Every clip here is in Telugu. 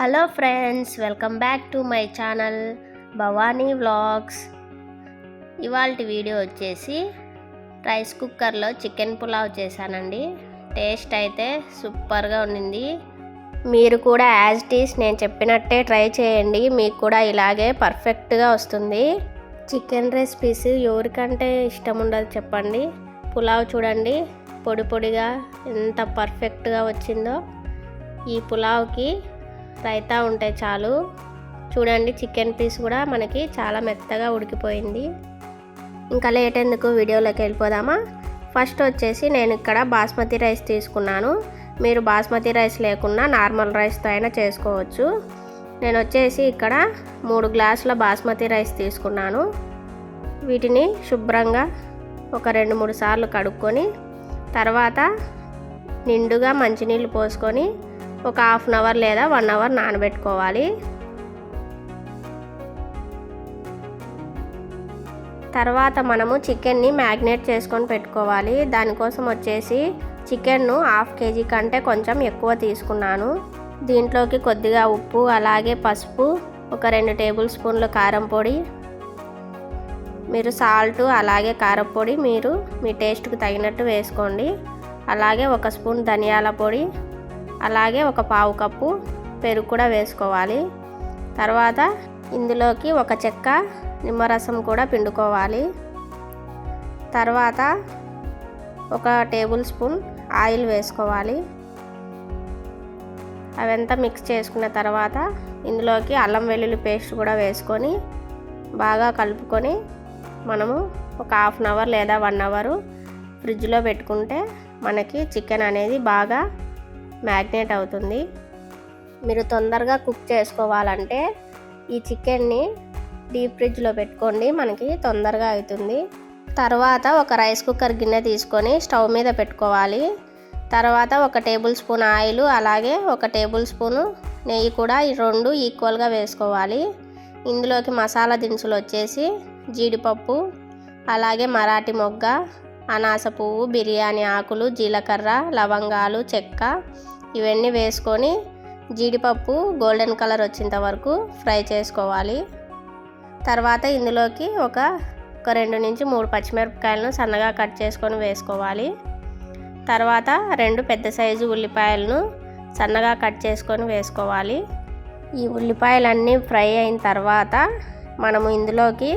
Hello friends welcome back to my channel Bhavani vlogs. ఇవాళ వీడియో వచ్చేసి రైస్ కుక్కర్లో చికెన్ పులావ్ చేశానండి. టేస్ట్ అయితే సూపర్గా ఉండింది మీరు కూడా యాజ్ టీస్ నేను చెప్పినట్టే ట్రై చేయండి. మీకు కూడా ఇలాగే పర్ఫెక్ట్గా వస్తుంది. చికెన్ రెసిపీస్ ఎవరికంటే ఇష్టం ఉండదు చెప్పండి. పులావ్ చూడండి పొడి పొడిగా ఎంత పర్ఫెక్ట్గా వచ్చిందో. ఈ పులావ్కి రైతా ఉంటే చాలు. చూడండి చికెన్ పీస్ కూడా మనకి చాలా మెత్తగా ఉడికిపోయింది. ఇంకా లేట్ ఎందుకు వీడియోలోకి వెళ్ళిపోదామా? ఫస్ట్ వచ్చేసి నేను ఇక్కడ బాస్మతి రైస్ తీసుకున్నాను. మీరు బాస్మతి రైస్ లేకున్నా నార్మల్ రైస్తో అయినా చేసుకోవచ్చు. నేను వచ్చేసి ఇక్కడ మూడు గ్లాసుల బాస్మతి రైస్ తీసుకున్నాను. వీటిని శుభ్రంగా ఒక రెండు మూడు సార్లు కడుక్కొని తర్వాత నిండుగా మంచినీళ్ళు పోసుకొని ఒక హాఫ్ అన్ అవర్ లేదా వన్ అవర్ నానబెట్టుకోవాలి. తర్వాత మనము చికెన్ని మ్యాగ్నేట్ చేసుకొని పెట్టుకోవాలి. దానికోసం వచ్చేసి చికెన్ను హాఫ్ కేజీ కంటే కొంచెం ఎక్కువ తీసుకున్నాను. దీంట్లోకి కొద్దిగా ఉప్పు అలాగే పసుపు ఒక రెండు టేబుల్ స్పూన్ల కారం పొడి మీరు సాల్ట్ అలాగే కారం పొడి మీరు మీ టేస్ట్కి తగినట్టు వేసుకోండి. అలాగే ఒక స్పూన్ ధనియాల పొడి అలాగే ఒక పావు కప్పు పెరుగు కూడా వేసుకోవాలి. తర్వాత ఇందులోకి ఒక చెక్క నిమ్మరసం కూడా పిండుకోవాలి. తర్వాత ఒక టేబుల్ స్పూన్ ఆయిల్ వేసుకోవాలి. అవంతా మిక్స్ చేసుకున్న తర్వాత ఇందులోకి అల్లం వెల్లుల్లి పేస్ట్ కూడా వేసుకొని బాగా కలుపుకొని మనము ఒక హాఫ్ అన్ అవర్ లేదా వన్ అవర్ ఫ్రిడ్జ్లో పెట్టుకుంటే మనకి చికెన్ అనేది బాగా మ్యాగ్నేట్ అవుతుంది. మీరు తొందరగా కుక్ చేసుకోవాలంటే ఈ చికెన్ని డీప్ ఫ్రిడ్జ్లో పెట్టుకోండి మనకి తొందరగా అవుతుంది తర్వాత ఒక రైస్ కుక్కర్ గిన్నె తీసుకొని స్టవ్ మీద పెట్టుకోవాలి. తర్వాత ఒక టేబుల్ స్పూన్ ఆయిల్ అలాగే ఒక టేబుల్ స్పూను నెయ్యి కూడా ఈ రెండు ఈక్వల్గా వేసుకోవాలి. ఇందులోకి మసాలా దినుసులు వచ్చేసి జీడిపప్పు అలాగే మరాఠీ మొగ్గ అనాస పువ్వు బిర్యానీ ఆకులు జీలకర్ర లవంగాలు చెక్క ఇవన్నీ వేసుకొని జీడిపప్పు గోల్డెన్ కలర్ వచ్చేంత వరకు ఫ్రై చేసుకోవాలి. తర్వాత ఇందులోకి ఒక ఒక రెండు నుంచి మూడు పచ్చిమిరపకాయలను సన్నగా కట్ చేసుకొని వేసుకోవాలి. తర్వాత రెండు పెద్ద సైజు ఉల్లిపాయలను సన్నగా కట్ చేసుకొని వేసుకోవాలి. ఈ ఉల్లిపాయలన్నీ ఫ్రై అయిన తర్వాత మనము ఇందులోకి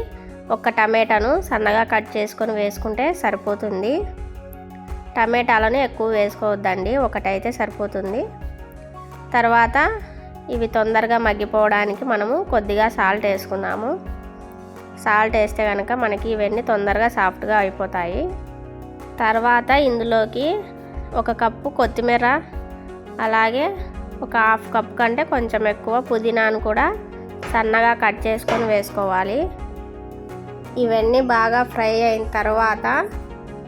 ఒక టమాటాను సన్నగా కట్ చేసుకొని వేసుకుంటే సరిపోతుంది. టమాటాలను ఎక్కువ వేసుకోవద్దండి ఒకటైతే సరిపోతుంది. తర్వాత ఇవి తొందరగా మగ్గిపోవడానికి మనము కొద్దిగా సాల్ట్ వేసుకున్నాము సాల్ట్ వేస్తే కనుక మనకి ఇవన్నీ తొందరగా సాఫ్ట్గా అయిపోతాయి. తర్వాత ఇందులోకి ఒక కప్పు కొత్తిమీర అలాగే ఒక హాఫ్ కప్ కంటే కొంచెం ఎక్కువ పుదీనాను కూడా సన్నగా కట్ చేసుకొని వేసుకోవాలి. ఇవన్నీ బాగా ఫ్రై అయిన తర్వాత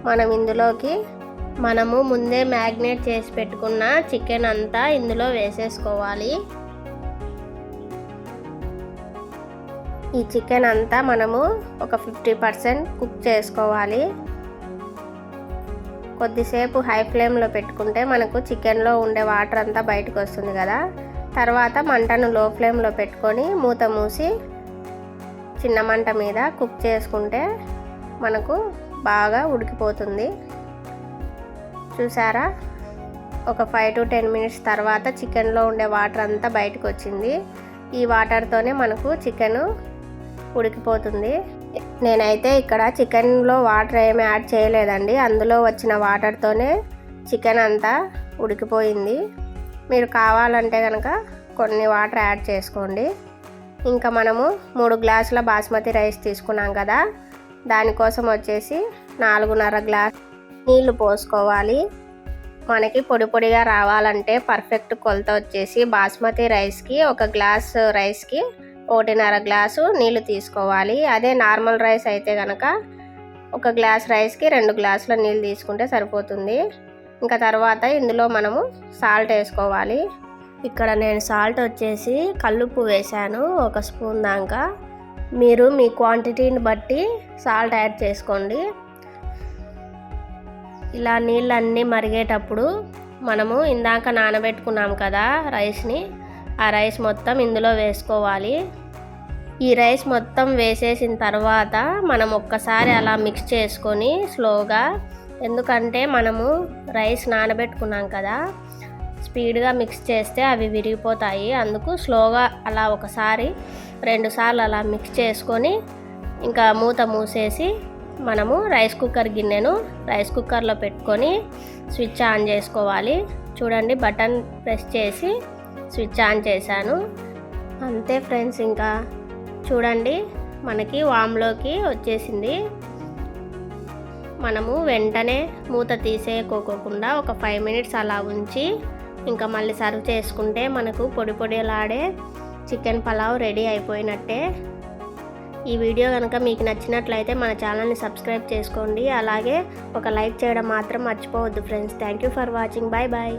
మనం ఇందులోకి మనము ముందే మ్యాగ్నేట్ చేసి పెట్టుకున్న చికెన్ అంతా ఇందులో వేసేసుకోవాలి. ఈ చికెన్ అంతా మనము ఒక ఫిఫ్టీ పర్సెంట్ కుక్ చేసుకోవాలి. కొద్దిసేపు హై ఫ్లేమ్లో పెట్టుకుంటే మనకు చికెన్లో ఉండే వాటర్ అంతా బయటకు వస్తుంది కదా. తర్వాత మంటను లో ఫ్లేమ్లో పెట్టుకొని మూత మూసి చిన్న మంట మీద కుక్ చేసుకుంటే మనకు బాగా ఉడికిపోతుంది. చూసారా? ఒక ఫైవ్ టు టెన్ మినిట్స్ తర్వాత చికెన్లో ఉండే వాటర్ అంతా బయటకు వచ్చింది. ఈ వాటర్తోనే మనకు చికెన్ ఉడికిపోతుంది. నేనైతే ఇక్కడ చికెన్లో వాటర్ ఏమి యాడ్ చేయలేదండి. అందులో వచ్చిన వాటర్తోనే చికెన్ అంతా ఉడికిపోయింది. మీరు కావాలంటే కనుక కొన్ని వాటర్ యాడ్ చేసుకోండి. ఇంకా మనము మూడు గ్లాసుల బాస్మతి రైస్ తీసుకున్నాం కదా. దానికోసం వచ్చేసి నాలుగున్నర గ్లాస్ నీళ్ళు పోసుకోవాలి. మనకి పొడి పొడిగా రావాలంటే పర్ఫెక్ట్ కొలత వచ్చేసి బాస్మతి రైస్కి ఒక గ్లాస్ రైస్కి ఒకటిన్నర గ్లాసు నీళ్ళు తీసుకోవాలి. అదే నార్మల్ రైస్ అయితే కనుక ఒక గ్లాస్ రైస్కి రెండు గ్లాసుల నీళ్ళు తీసుకుంటే సరిపోతుంది. ఇంకా తర్వాత ఇందులో మనము సాల్ట్ వేసుకోవాలి. ఇక్కడ నేను సాల్ట్ వచ్చేసి కల్లుప్పు వేశాను ఒక స్పూన్ దాకా. మీరు మీ క్వాంటిటీని బట్టి సాల్ట్ యాడ్ చేసుకోండి. ఇలా నీళ్ళన్నీ మరిగేటప్పుడు మనము ఇందాక నానబెట్టుకున్నాం కదా రైస్ని ఆ రైస్ మొత్తం ఇందులో వేసుకోవాలి. ఈ రైస్ మొత్తం వేసేసిన తర్వాత మనం ఒక్కసారి అలా మిక్స్ చేసుకొని స్లోగా ఎందుకంటే మనము రైస్ నానబెట్టుకున్నాం కదా స్పీడ్గా మిక్స్ చేస్తే అవి విరిగిపోతాయి. అందుకు స్లోగా అలా ఒకసారి రెండుసార్లు అలా మిక్స్ చేసుకొని ఇంకా మూత మూసేసి మనము రైస్ కుక్కర్ గిన్నెను రైస్ కుక్కర్లో పెట్టుకొని స్విచ్ ఆన్ చేసుకోవాలి. చూడండి బటన్ ప్రెస్ చేసి స్విచ్ ఆన్ చేశాను. అంతే ఫ్రెండ్స్ ఇంకా. చూడండి మనకి వామ్లోకి వచ్చేసింది. మనము వెంటనే మూత తీసేయకోకుండా ఒక ఫైవ్ మినిట్స్ అలా ఉంచి ఇంకా మళ్ళీ సర్వ్ చేసుకుంటే మనకు పొడి పొడిలాడే చికెన్ పలావ్ రెడీ అయిపోయినట్టే. ఈ వీడియో కనుక మీకు నచ్చినట్లయితే మన ఛానల్ని సబ్స్క్రైబ్ చేసుకోండి. అలాగే ఒక లైక్ చేయడం మాత్రం మర్చిపోవద్దు friends. Thank you for watching. Bye bye.